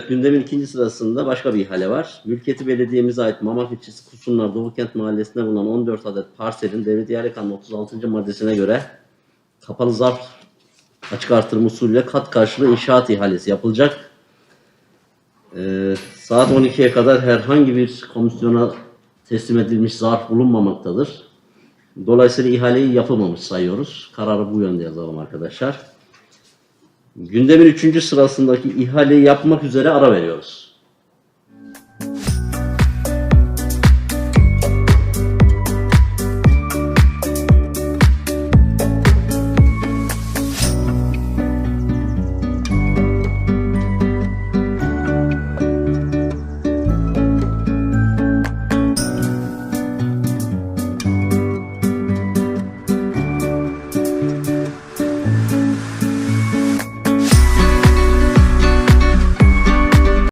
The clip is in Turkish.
gündemin ikinci sırasında başka bir ihale var. Mülkiyeti belediyemize ait Mamak ilçesi Kusunlar Doğukent mahallesinde bulunan 14 adet parselin devlet ihale kanunu 36. maddesine göre kapalı zarf açık artırma usulüyle kat karşılığı inşaat ihalesi yapılacak. Ee, saat 12'ye kadar herhangi bir komisyona teslim edilmiş zarf bulunmamaktadır. Dolayısıyla ihaleyi yapılmamış sayıyoruz. Kararı bu yönde yazalım arkadaşlar. Gündemin üçüncü sırasındaki ihaleyi yapmak üzere ara veriyoruz.